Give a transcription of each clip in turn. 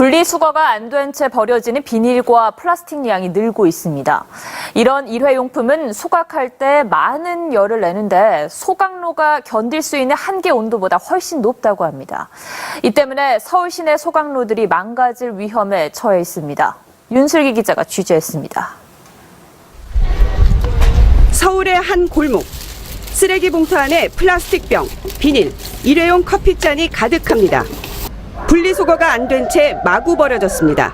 분리수거가 안 된 채 버려지는 비닐과 플라스틱 양이 늘고 있습니다. 이런 일회용품은 소각할 때 많은 열을 내는데 소각로가 견딜 수 있는 한계 온도보다 훨씬 높다고 합니다. 이 때문에 서울 시내 소각로들이 망가질 위험에 처해 있습니다. 윤슬기 기자가 취재했습니다. 서울의 한 골목. 쓰레기 봉투 안에 플라스틱 병, 비닐, 일회용 커피잔이 가득합니다. 분리수거가 안 된 채 마구 버려졌습니다.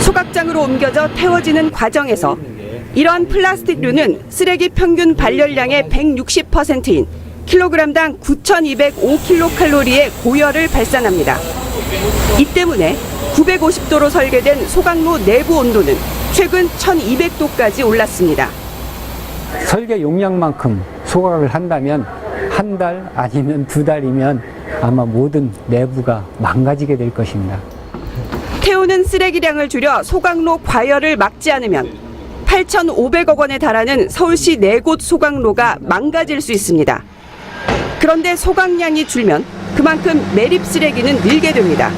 소각장으로 옮겨져 태워지는 과정에서 이러한 플라스틱류는 쓰레기 평균 발열량의 160%인 킬로그램당 9,205킬로칼로리의 고열을 발산합니다. 이 때문에 950도로 설계된 소각로 내부 온도는 최근 1,200도까지 올랐습니다. 설계 용량만큼 소각을 한다면 한 달 아니면 두 달이면 아마 모든 내부가 망가지게 될 것입니다. 태우는 쓰레기량을 줄여 소각로 과열을 막지 않으면 8,500억 원에 달하는 서울시 네 곳 소각로가 망가질 수 있습니다. 그런데 소각량이 줄면 그만큼 매립 쓰레기는 늘게 됩니다.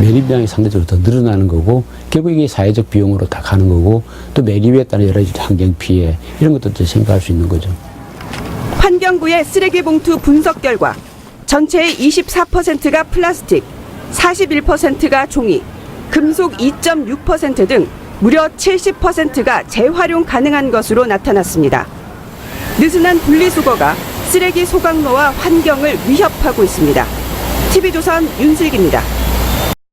매립량이 상대적으로 더 늘어나는 거고 결국 이게 사회적 비용으로 다 가는 거고 또 매립에 따른 여러 가지 환경 피해 이런 것들도 생각할 수 있는 거죠. 환경부의 쓰레기 봉투 분석 결과 전체의 24%가 플라스틱, 41%가 종이, 금속 2.6%등 무려 70%가 재활용 가능한 것으로 나타났습니다. 느슨한 분리수거가 쓰레기 소각로와 환경을 위협하고 있습니다. TV조선 윤슬기입니다.